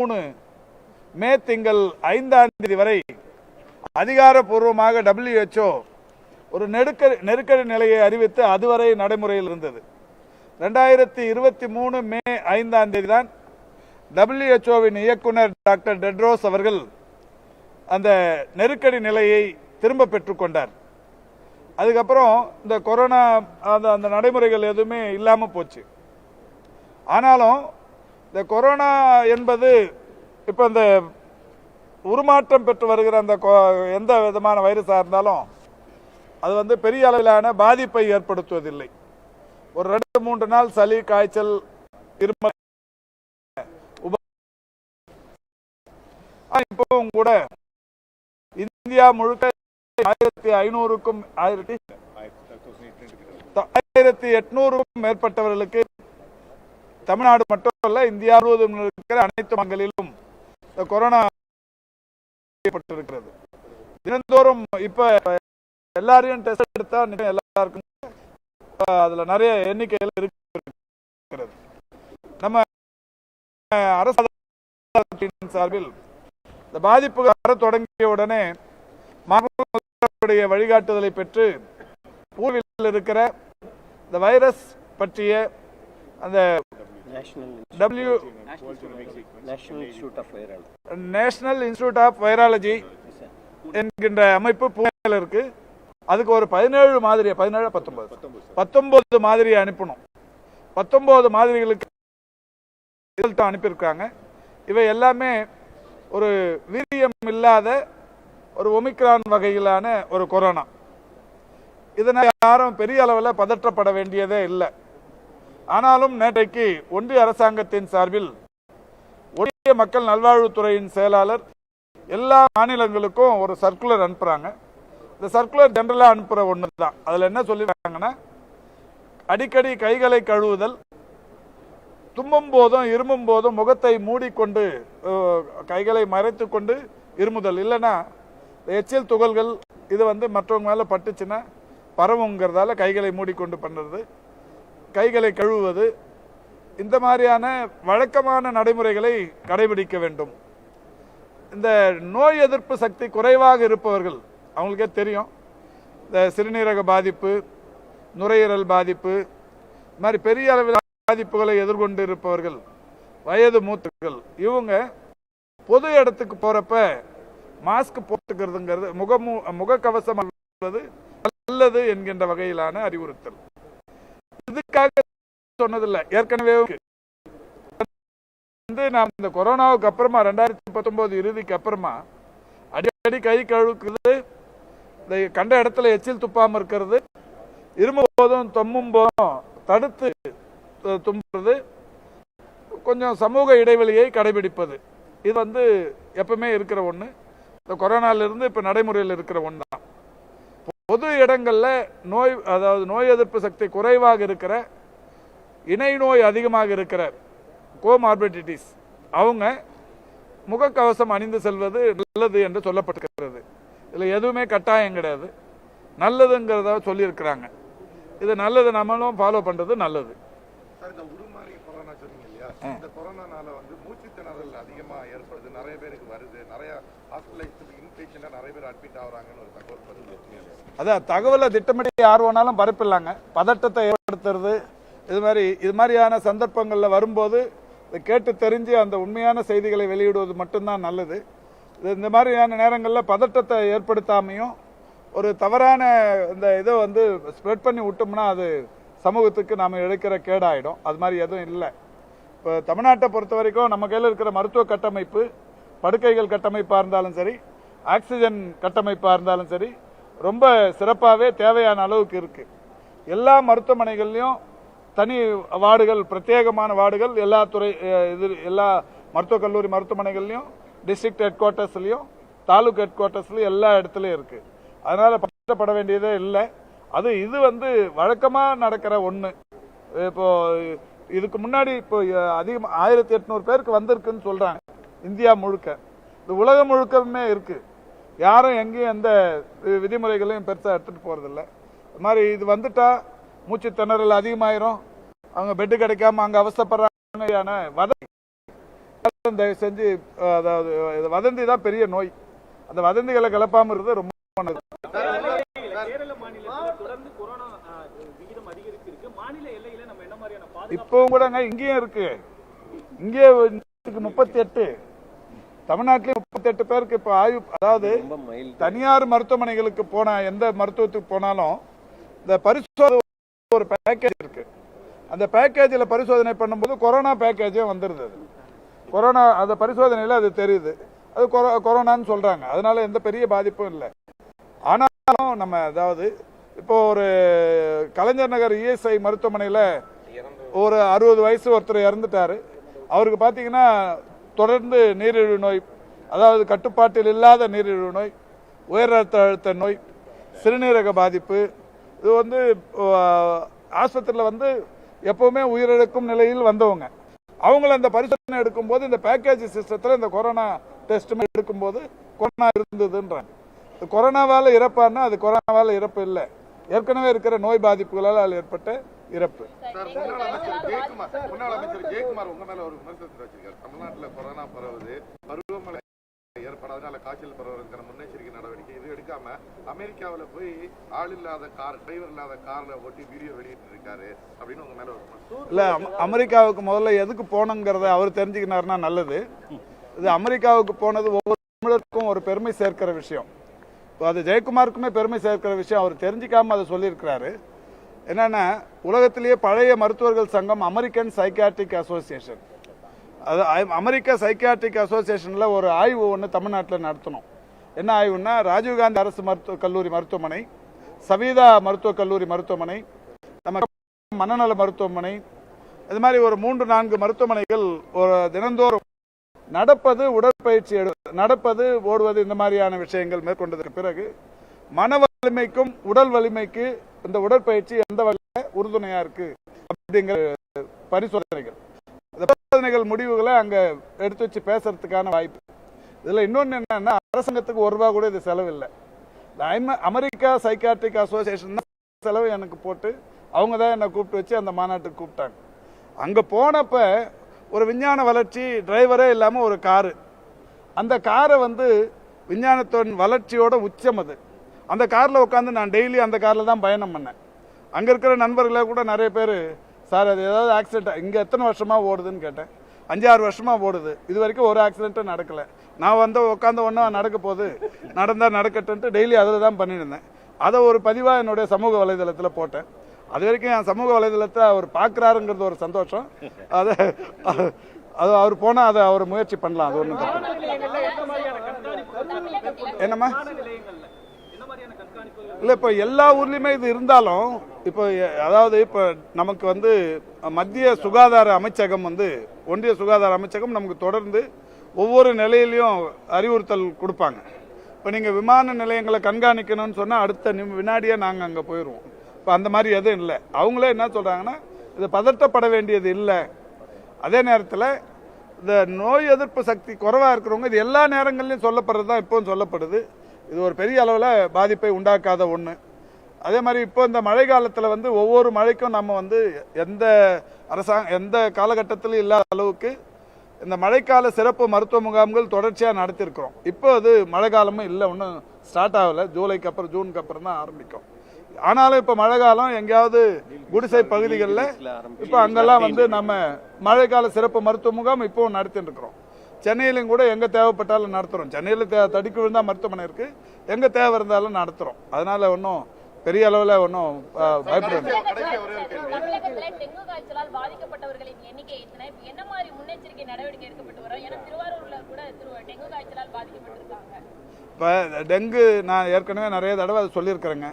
மூணு. மே திங்கள் ஐந்தாம் தேதி வரை அதிகாரப்பூர்வமாக டபிள்யூஹெச்ஓ ஒரு நெருக்கடி நெருக்கடி நிலையை அறிவித்து அதுவரை நடைமுறையில் இருந்தது. ரெண்டாயிரத்தி இருபத்தி மூணு மே ஐந்தாம் தேதி தான் டபிள்யூஹெச்ஓவின் இயக்குனர் டாக்டர் டெட்ரோஸ் அவர்கள் அந்த நெருக்கடி நிலையை திரும்ப பெற்றுக்கொண்டார் அதுக்கப்புறம் இந்த கொரோனா அந்த அந்த நடைமுறைகள் எதுவுமே இல்லாமல் போச்சு. ஆனாலும் இந்த கொரோனா என்பது இப்போ இந்த உருமாற்றம் பெற்று வருகிற அந்த எந்த விதமான வைரஸாக இருந்தாலும் அது வந்து பெரிய அளவிலான பாதிப்பை ஏற்படுத்துவதில்லை. ஒரு ரெண்டு மூன்று நாள் சளி காய்ச்சல் இருமல். இப்பவும் கூட இந்தியா முழுக்க ஆயிரத்தி ஐநூறுக்கும் ஆயிரத்தி ஆயிரத்தி எட்நூறுக்கும் மேற்பட்டவர்களுக்கு தமிழ்நாடு மட்டும் இந்தியா முழுவதும் இருக்கிற அனைத்து மங்களிலும் இந்த கொரோனா செய்யப்பட்டிருக்கிறது தினந்தோறும் இப்ப எல்லாரையும் டெஸ்ட் எடுத்தா எல்லாருக்கும் அதுல நிறைய எண்ணிக்கையில் இருக்கிறது. நம்ம அஹ், அரசு சார்பில் இந்த பாதிப்புகள் வர தொடங்கிய உடனே மாநில வழிகாட்டுதலை பெற்று பூர்வில் இருக்கிற இந்த வைரஸ் பற்றிய அந்த W national institute of viral national institute of virology என்கின்ற அமைப்பு புனேல இருக்கு. அதுக்கு ஒரு பதினேழு மாதிரி பதினேழு பத்தொன்பது. பத்தொன்பது மாதிரி அனுப்பணும். பத்தொன்பது மாதிரிகளுக்கு அனுப்பியிருக்காங்க. இவை எல்லாமே ஒரு வீரியம் இல்லாத ஒரு ஒமிக்ரான் வகையிலான ஒரு கொரோனா. இதனால் யாரும் பெரிய அளவில் பதற்றப்பட வேண்டியதே இல்லை. ஆனாலும் நேற்றைக்கு ஒன்றிய அரசாங்கத்தின் சார்பில் ஒன்றிய மக்கள் நல்வாழ்வுத்துறையின் செயலாளர் எல்லா மாநிலங்களுக்கும் ஒரு சர்க்குலர் அனுப்புறாங்க. இந்த சர்க்குலர் ஜென்ரலாக அனுப்புற ஒன்று தான் அதில் என்ன சொல்லிருக்காங்கன்னா அடிக்கடி கைகளை கழுவுதல் தும்மும் போதும் இருமும் போதும் முகத்தை மூடிக்கொண்டு கைகளை மறைத்து கொண்டு இருமுதல். இல்லைன்னா எச்சில் துகள்கள் இது வந்து மற்றவங்க மேலே பட்டுச்சுன்னா பரவுங்கிறதால கைகளை மூடிக்கொண்டு பண்ணுறது கைகளை கழுவுவது இந்த மாதிரியான வழக்கமான நடைமுறைகளை கடைபிடிக்க வேண்டும். இந்த நோய் எதிர்ப்பு சக்தி குறைவாக இருப்பவர்கள் அவங்களுக்கே தெரியும். இந்த சிறுநீரக பாதிப்பு நுரையீரல் பாதிப்பு இது மாதிரி பெரிய அளவில் பாதிப்புகளை எதிர்கொண்டு இருப்பவர்கள் வயது மூத்தர்கள் இவங்க பொது இடத்துக்கு போகிறப்ப மாஸ்க் போட்டுக்கிறதுங்கிறது முகமு முகக்கவசம் அல்லது நல்லது என்கின்ற வகையிலான அறிவுறுத்தல். இதுக்காக சொன்னதில்லை. ஏற்கனவே வந்து நாம் இந்த கொரோனாவுக்கு அப்புறமா ரெண்டாயிரத்தி பத்தொன்பது இறுதிக்கு அப்புறமா அடிக்கடி கை கழுக்குது இந்த கண்ட இடத்துல எச்சில் துப்பாமல் இருக்கிறது இருமும் போதும் தொம்மும் போதும் தடுத்து தும்புறது கொஞ்சம் சமூக இடைவெளியை கடைபிடிப்பது. இது வந்து எப்பவுமே இருக்கிற ஒன்று இந்த கொரோனாவிலிருந்து இப்போ நடைமுறையில் இருக்கிற ஒன்று தான் பொது இடங்கள்ல நோய் அதாவது நோய் எதிர்ப்பு சக்தி குறைவாக இருக்கிற இணை நோய் அதிகமாக இருக்கிற கோமார்பிடிட்டிஸ் அவங்க முகக்கவசம் அணிந்து செல்வது நல்லது என்று சொல்லப்பட்டிருக்கிறது. இதில் எதுவுமே கட்டாயம் கிடையாது. நல்லதுங்கிறத சொல்லியிருக்கிறாங்க. இது நல்லது நம்மளும் ஃபாலோ பண்ணுறது நல்லது. இந்த உருமாறி கொரோனா சொன்னீங்க இல்லையா? இந்த கொரோனானால வந்து மூச்சு திணறல் அதிகமா ஏற்படுது. நிறைய பேருக்கு வருது. நிறைய ஹாஸ்பிட்டலைஸ்டு இன்பேஷனா நிறைய பேர் அட்மிட் வருது அதான் தகவலை திட்டமிட்டு யார் வேணாலும் பரப்பிடலாங்க. பதட்டத்தை ஏற்படுத்துறது இது மாதிரி இது மாதிரியான சந்தர்ப்பங்களில் வரும்போது இதை கேட்டு தெரிஞ்சு அந்த உண்மையான செய்திகளை வெளியிடுவது மட்டும்தான் நல்லது. இது இந்த மாதிரியான நேரங்களில் பதட்டத்தை ஏற்படுத்தாமையும் ஒரு தவறான இந்த இதை வந்து ஸ்ப்ரெட் பண்ணி விட்டோம்னா அது சமூகத்துக்கு நாம் இழைக்கிற கேடாயிடும். அது மாதிரி எதுவும் இல்லை. இப்போ தமிழ்நாட்டை பொறுத்த வரைக்கும் நம்ம கையில் இருக்கிற மருத்துவ கட்டமைப்பு படுக்கைகள் கட்டமைப்பாக இருந்தாலும் சரி ஆக்சிஜன் கட்டமைப்பாக இருந்தாலும் சரி ரொம்ப சிறப்பாகவே தேவையான அளவுக்கு இருக்குது எல்லா மருத்துவமனைகள்லையும் தனி வார்டுகள் பிரத்யேகமான வார்டுகள் எல்லா துறை இது எல்லா மருத்துவக் கல்லூரி மருத்துவமனைகள்லையும் டிஸ்ட்ரிக்ட் ஹெட் குவார்ட்டர்ஸ்லையும் தாலுக் ஹெட் குவார்ட்டர்ஸ்லையும் எல்லா இடத்துலையும் இருக்குது அதனால் பதட்டப்பட வேண்டியதே இல்லை. அது இது வந்து வழக்கமாக நடக்கிற ஒன்று இப்போது இதுக்கு முன்னாடி இப்போ அதிகம் ஆயிரத்தி எட்நூறு பேருக்கு வந்திருக்குன்னு சொல்கிறாங்க இந்தியா முழுக்க. இது உலகம் முழுக்கமே இருக்குது யாரும் எங்கேயும் எந்த விதிமுறைகளையும் பெருசாக எடுத்துகிட்டு போகிறதில்ல இது மாதிரி இது வந்துட்டால் மூச்சு திணறல் அதிகமாயிரும். அவங்க பெட்டு கிடைக்காம அங்கே அவஸ்தைப்படுறாங்க வதந்தி. தயவு செஞ்சு அதாவது இது வதந்தி தான் பெரிய நோய். அந்த வதந்திகளை கிளப்பாமல் இருக்கிறது ரொம்ப நல்லது. இப்பவும் கூடங்க இங்கேயும் இருக்கு. இங்கே முப்பத்தி எட்டு தமிழ்நாட்டிலே முப்பத்தி எட்டு பேருக்கு இப்போ ஆய்வு அதாவது தனியார் மருத்துவமனைகளுக்கு போன எந்த மருத்துவத்துக்கு போனாலும் இந்த பரிசோதனை ஒரு பேக்கேஜ் இருக்கு. அந்த பேக்கேஜில் பரிசோதனை பண்ணும்போது கொரோனா பேக்கேஜும் வந்துருது அது. கொரோனா அந்த பரிசோதனையில் அது தெரியுது. அது கொரோ கொரோனான்னு சொல்றாங்க. அதனால எந்த பெரிய பாதிப்பும் இல்லை. ஆனாலும் நம்ம அதாவது இப்போ ஒரு கலைஞர் நகர் இஎஸ்ஐ மருத்துவமனையில் ஒரு அறுபது வயசு ஒருத்தர் இறந்துட்டாரு. அவருக்கு பார்த்தீங்கன்னா தொடர்ந்து நீரிழிவு நோய் அதாவது கட்டுப்பாட்டில் இல்லாத நீரிழிவு நோய் உயர் ரத்த அழுத்த நோய் சிறுநீரக பாதிப்பு இது வந்து ஆஸ்பத்திரியில் வந்து எப்பவுமே உயிரிழக்கும் நிலையில் வந்தவங்க. அவங்கள அந்த பரிசோதனை எடுக்கும்போது இந்த பேக்கேஜ் சிஸ்டத்தில் இந்த கொரோனா டெஸ்ட் எடுக்கும்போது கொரோனா இருந்ததுன்றாங்க. இது கொரோனாவால் இறப்பான்னா அது கொரோனாவால் இறப்பு இல்லை. ஏற்கனவே இருக்கிற நோய் பாதிப்புகளால் ஏற்பட்ட இறப்பு. சார் முன்னாள் அமைச்சர் ஜெயக்குமார் முன்னாள் அமைச்சர் ஜெயக்குமார் உங்க மேல ஒரு விமர்சனத்தை வச்சிருக்காரு. தமிழ்நாட்டுல கொரோனா பரவுது பருவமழை ஏற்படாதனால காய்ச்சல் பரவுறதுக்கான முன்னெச்சரிக்கை நடவடிக்கை இது எடுக்காம அமெரிக்காவுல போய் ஆள் இல்லாத கார் டிரைவர் இல்லாத கார்ல ஓட்டி வீடியோ வெளியிட்டு இருக்காரு அப்படின்னு உங்க மேல இல்ல அம- அமெரிக்காவுக்கு முதல்ல எதுக்கு போனோங்கிறத அவர் தெரிஞ்சுக்கினாருன்னா நல்லது. இது அமெரிக்காவுக்கு போனது ஒவ்வொரு தமிழருக்கும் ஒரு பெருமை சேர்க்கிற விஷயம். இப்போ அது ஜெயக்குமாருக்குமே பெருமை சேர்க்கிற விஷயம் அவர் தெரிஞ்சிக்காம அதை சொல்லியிருக்கிறாரு. என்னன்னா உலகத்திலேயே பழைய மருத்துவர்கள் சங்கம் அமெரிக்கன் சைக்காட்ரிக் அசோசியேஷன் அது அமெரிக்க சைக்காட்ரிக் அசோசியேஷனில் ஒரு ஆய்வு ஒன்று தமிழ்நாட்டில் நடத்தணும். என்ன ஆய்வுன்னா ராஜீவ்காந்தி அரசு மருத்துவ கல்லூரி மருத்துவமனை சவீதா மருத்துவக் கல்லூரி மருத்துவமனை நம்ம மனநல மருத்துவமனை இது மாதிரி ஒரு மூன்று நான்கு மருத்துவமனைகள் ஒரு தினந்தோறும் நடப்பது உடற்பயிற்சி எடு நடப்பது ஓடுவது இந்த மாதிரியான விஷயங்கள் மேற்கொண்டதற்கு பிறகு மனவ வலிமைக்கும் உடல் வலிமைக்கு இந்த உடற்பயிற்சி எந்த வகையில உறுதுணையா இருக்கு அப்படிங்கிற பரிசோதனைகள். அந்த பரிசோதனைகள் முடிவுகளை அங்க எடுத்து வச்சு பேசுறதுக்கான வாய்ப்பு. இதுல இன்னொன்னு என்னன்னா அரசாங்கத்துக்கு ஒரு ரூபா கூட இது செலவில்லை. இந்த அமெரிக்கா சைக்காட்ரிக் அசோசியேஷன் தான் செலவு எனக்கு போட்டு அவங்க தான் என்னை கூப்பிட்டு வச்சு அந்த மாநாட்டுக்கு கூப்பிட்டாங்க. அங்க போனப்ப ஒரு விஞ்ஞான வளர்ச்சி டிரைவரே இல்லாம ஒரு காரு. அந்த காரை வந்து விஞ்ஞானத்தின் வளர்ச்சியோட உச்சம் அது. அந்த காரில் உட்காந்து நான் டெய்லி அந்த காரில் தான் பயணம் பண்ணேன். அங்கே இருக்கிற நண்பர்களே கூட நிறைய பேர் சார் அது ஏதாவது ஆக்சிடென்ட் இங்கே எத்தனை வருஷமாக ஓடுதுன்னு கேட்டேன். அஞ்சாறு வருஷமாக ஓடுது. இது வரைக்கும் ஒரு ஆக்சிடென்ட்டும் நடக்கலை. நான் வந்து உட்காந்த ஒன்றா நடக்க போகுது. நடந்தால் நடக்கட்டுன்ட்டு டெய்லி அதில் தான் பண்ணிட்டு இருந்தேன் அதை ஒரு பதிவாக என்னுடைய சமூக வலைதளத்தில் போட்டேன். அது வரைக்கும் என் சமூக வலைதளத்தை அவர் பார்க்குறாருங்கிறது ஒரு சந்தோஷம். அதை அது அவர் போனால் அதை அவர் முயற்சி பண்ணலாம். அது ஒன்றும் என்னம்மா விமான நிலையங்கள்ல என்ன மாதிரியான கண்காணிப்புகள் இல்லை இப்போ எல்லா ஊர்லேயுமே இது இருந்தாலும் இப்போ அதாவது இப்போ நமக்கு வந்து மத்திய சுகாதார அமைச்சகம் வந்து ஒன்றிய சுகாதார அமைச்சகம் நமக்கு தொடர்ந்து ஒவ்வொரு நிலையிலையும் அறிவுறுத்தல் கொடுப்பாங்க. இப்போ நீங்கள் விமான நிலையங்களை கண்காணிக்கணும்னு சொன்னால் அடுத்த நிமி வினாடியே நாங்கள் அங்கே போயிடுவோம் இப்போ அந்த மாதிரி எதுவும் இல்லை. அவங்களே என்ன சொல்கிறாங்கன்னா இது பதட்டப்பட வேண்டியது இல்லை. அதே நேரத்தில் இந்த நோய் எதிர்ப்பு சக்தி குறைவாக இருக்கிறவங்க இது எல்லா நேரங்கள்லையும் சொல்லப்படுறது தான் இப்போவும் சொல்லப்படுது. இது ஒரு பெரிய அளவில் பாதிப்பை உண்டாக்காத ஒன்று அதே மாதிரி இப்போ இந்த மழை காலத்தில் வந்து ஒவ்வொரு மழைக்கும் நம்ம வந்து எந்த அரசாங்க எந்த காலகட்டத்திலும் இல்லாத அளவுக்கு இந்த மழைக்கால சிறப்பு மருத்துவ முகாம்கள் தொடர்ச்சியாக நடத்தியிருக்கிறோம் இப்போ அது மழை காலமும் இல்லை ஒன்றும் ஸ்டார்ட் ஆகலை. ஜூலைக்கு அப்புறம் ஜூனுக்கு அப்புறம் தான் ஆரம்பிக்கும். ஆனாலும் இப்போ மழை காலம் எங்கேயாவது குடிசை பகுதிகளில் இப்போ அங்கெல்லாம் வந்து நம்ம மழைக்கால சிறப்பு மருத்துவ முகாம் இப்போவும் நடத்திட்டு இருக்கிறோம் சென்னையிலும் கூட எங்க தேவைப்பட்டாலும் நடத்துறோம். சென்னையில் தே தடுக்கி விழுந்தா மருத்துவமனை இருக்கு. எங்க தேவை இருந்தாலும் நடத்துறோம். அதனால ஒன்றும் பெரிய அளவில் ஒன்றும் பயப்பட இப்போ டெங்கு நான் ஏற்கனவே நிறைய தடவை அது சொல்லியிருக்கிறேங்க.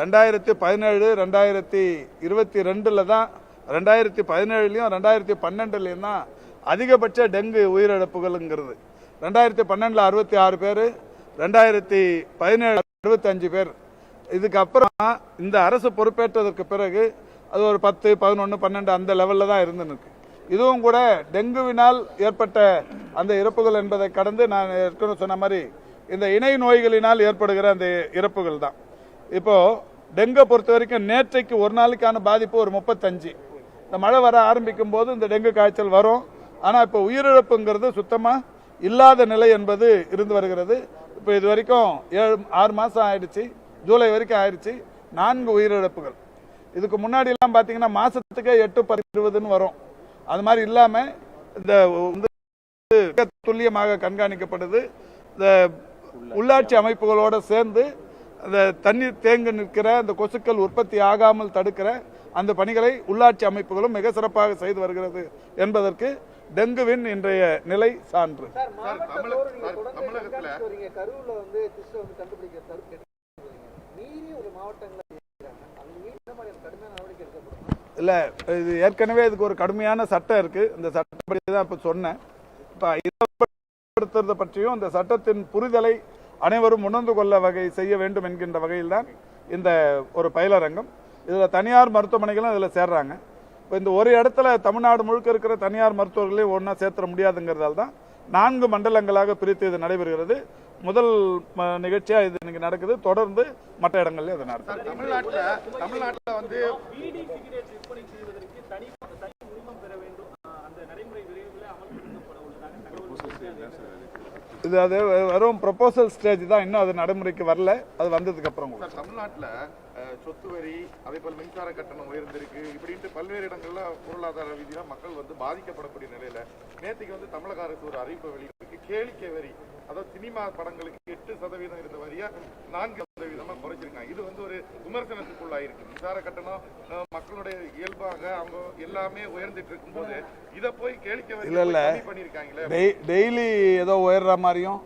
ரெண்டாயிரத்தி பதினேழு ரெண்டாயிரத்தி இருபத்தி ரெண்டில் தான் ரெண்டாயிரத்தி பதினேழுலையும் ரெண்டாயிரத்தி பன்னெண்டுலையும் தான் அதிகபட்ச டெங்கு உயிரிழப்புகள்ங்கிறது. ரெண்டாயிரத்தி பன்னெண்டில் அறுபத்தி ஆறு பேர் ரெண்டாயிரத்தி பதினேழு அறுபத்தஞ்சு பேர். இதுக்கப்புறம் இந்த அரசு பொறுப்பேற்றதற்கு பிறகு அது ஒரு பத்து பதினொன்று பன்னெண்டு அந்த லெவலில் தான் இருந்துருக்கு இதுவும் கூட டெங்குவினால் ஏற்பட்ட அந்த இறப்புகள் என்பதை கடந்து நான் ஏற்கனவே சொன்ன மாதிரி இந்த இணை நோய்களினால் ஏற்படுகிற அந்த இறப்புகள் தான். இப்போ டெங்கை பொறுத்த வரைக்கும் நேற்றைக்கு ஒரு நாளுக்கான பாதிப்பு ஒரு முப்பத்தஞ்சு. இந்த மழை வர ஆரம்பிக்கும் போது இந்த டெங்கு காய்ச்சல் வரும். ஆனால் இப்போ உயிரிழப்புங்கிறது சுத்தமாக இல்லாத நிலை என்பது இருந்து வருகிறது. இப்போ இது வரைக்கும் ஏழு ஆறு மாதம் ஆயிடுச்சு. ஜூலை வரைக்கும் ஆயிடுச்சு. நான்கு உயிரிழப்புகள். இதுக்கு முன்னாடிலாம் பார்த்தீங்கன்னா மாதத்துக்கே எட்டு பத்து இருபதுன்னு வரும். அது மாதிரி இல்லாமல் இந்த வந்து துல்லியமாக கண்காணிக்கப்படுது. இந்த உள்ளாட்சி அமைப்புகளோடு சேர்ந்து அந்த தண்ணீர் தேங்கி நிற்கிற அந்த கொசுக்கள் உற்பத்தி ஆகாமல் தடுக்கிற அந்த பணிகளை உள்ளாட்சி அமைப்புகளும் மிக சிறப்பாக செய்து வருகிறது என்பதற்கு டெங்குவின் இன்றைய நிலை சான்று. இல்லை இது ஏற்கனவே இதுக்கு ஒரு கடுமையான சட்டம் இருக்கு. இந்த சட்டப்படி தான் இப்போ சொன்னேன். இப்போ இதை பற்றியும் இந்த சட்டத்தின் புரிதலை அனைவரும் உணர்ந்து கொள்ள வகை செய்ய வேண்டும் என்கின்ற வகையில் தான் இந்த ஒரு பயிலரங்கம். இதில் தனியார் மருத்துவமனைகளும் இதில் சேர்றாங்க. இப்போ இந்த ஒரு இடத்துல தமிழ்நாடு முழுக்க இருக்கிற தனியார் மருத்துவர்களையும் ஒன்றா சேர்த்துற முடியாதுங்கிறதால தான் நான்கு மண்டலங்களாக பிரித்து இது நடைபெறுகிறது. முதல் ம- இது இன்னைக்கு நடக்குது. தொடர்ந்து மற்ற இடங்கள்லயும் இது நடக்குது. தமிழ்நாட்டில் தமிழ்நாட்டில் வந்து இது அது வெறும் ப்ரொபோசல் ஸ்டேஜ் தான். இன்னும் அது நடைமுறைக்கு வரல. அது வந்ததுக்கு அப்புறம் சார் தமிழ்நாட்டில் சொத்து வரி அதே போல் மின்சார கட்டணம் உயர்ந்திருக்கு. இப்படின்ட்டு பல்வேறு இடங்கள்ல பொருளாதார ரீதியாக மக்கள் வந்து பாதிக்கப்படக்கூடிய நிலையில நேற்றுக்கு வந்து தமிழக அரசு ஒரு அறிவிப்பை வெளியிட்டிருக்கு. கேளிக்கை வரி. அதாவது சினிமா படங்களுக்கு எட்டு சதவீதம் இருந்த வரியா? நான்கு சதவீதமா குறைச்சிருக்காங்க. இது வந்து ஒரு விமர்சனத்துக்குள்ளாயிருக்கு. மின்சார கட்டணம் மக்களுடைய இயல்பாக அவங்க எல்லாமே உயர்ந்துட்டு இருக்கும்போது இதை போய் கேளிக்கை இல்ல, இல்ல. டெய்லி ஏதோ உயர்ற மாதிரியும்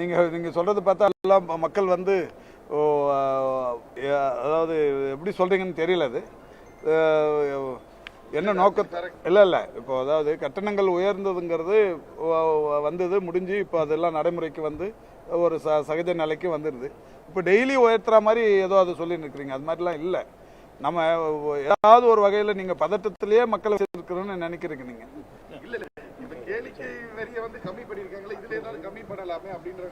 நீங்கள் நீங்கள் சொல்கிறது பார்த்தா எல்லாம் மக்கள் வந்து அதாவது எப்படி சொல்கிறீங்கன்னு தெரியல அது. என்ன நோக்கத்தை இல்லை இல்லை. இப்போ அதாவது கட்டணங்கள் உயர்ந்ததுங்கிறது வந்தது முடிஞ்சு இப்போ அதெல்லாம் நடைமுறைக்கு வந்து ஒரு ச சகஜ நிலைக்கு வந்துடுது இப்போ டெய்லி உயர்த்துற மாதிரி ஏதோ அதை சொல்லின்னு இருக்கிறீங்க. அது மாதிரிலாம் இல்லை. நம்ம ஏதாவது ஒரு வகையில் நீங்கள் பதட்டத்திலேயே மக்களை வச்சிருக்கிறோன்னு நினைக்கிறீங்க நீங்கள் இந்த கேளிக்கை வரியை வந்து கம்மி பண்ணிருக்காங்களே இதுல ஏதாவது கம்மி பண்ணலாமே அப்படின்ற